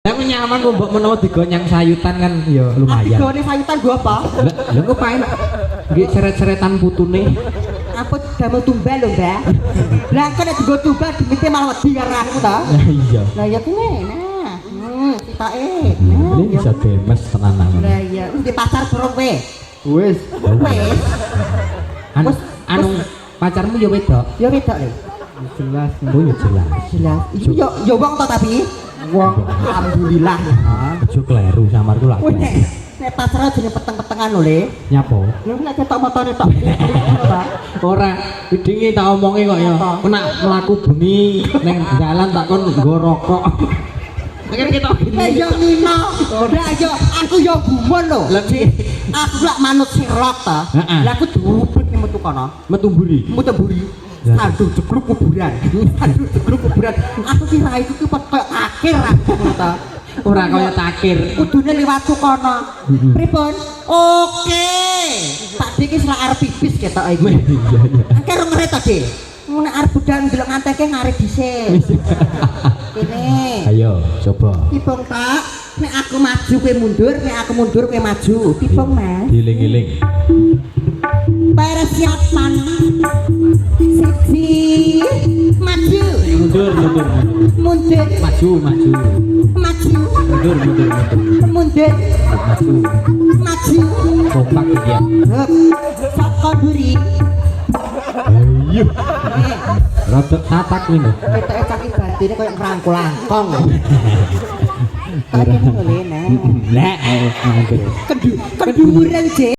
Tapi nyaman kok mbok menawa digonyang sayutan kan ya lumayan. Gone sayutan gua apa? Lah lha kok paen nggih seret-seretan putune. Apa damel tumbal lho, Mbak? Lah kok nek digo tumbal dimite malah wedi karo aku ta? Lah iya. Lah ya kene nah. Hmm, sitake. Ini Nah, ya. bisa demes tenanan. Lah ya, di pasar burung kowe. Wis. Wes, Anu anu pacarmu ya wedok. ya wedok lho. Jelas. Oh ya jelas. Jelas. Iki yo yo wong to tapi. Wong alhamdulillah. Aja kleru samarku lak. Wih, nek nek pasar jenenge peteng-petengan lho, Le. Nyapo? Lha nek ketok motone tok. Ora, widingi tak omongi kok ya. Kena mlaku bengi ning dalan tak kon nggo rokok. Akhirnya kita Eh yo ngino. Lah yo aku yo gumun lho. Lebih Aku lak manut sirlok ta. Lah aku ning metu kono. metu mburi. Muter buri. Ya. Aduh, jeblok kuburan. Aduh, jeblok kuburan. Aku kira itu ki koyo akhir aku ta. Ora kaya takir. Kudune liwatku kono. Pripun? Oke. Tak iki selak arep pipis ketok iki. Iya iya. Angke rong ngerti to, Dik. Mun arep budal ndelok nganteke ngarep dhisik. Kene. Ayo coba. Pipong tak, nek aku maju kowe mundur, nek aku mundur kowe maju. Pipong Mas. Diling-iling. Persiapan. Siji, maju. Mundur mundur. Mundur, Maju maju. maju. Mundur mundur mundur. Mundur, Maju. maju. Kompak ya. Saka buri. Ayo. Rada tatak kuwi lho. ketoke caki batine koyo ngrangkul langkong. Tak kene lho. Lah, eh, angger. Kedu, keduren, Dik.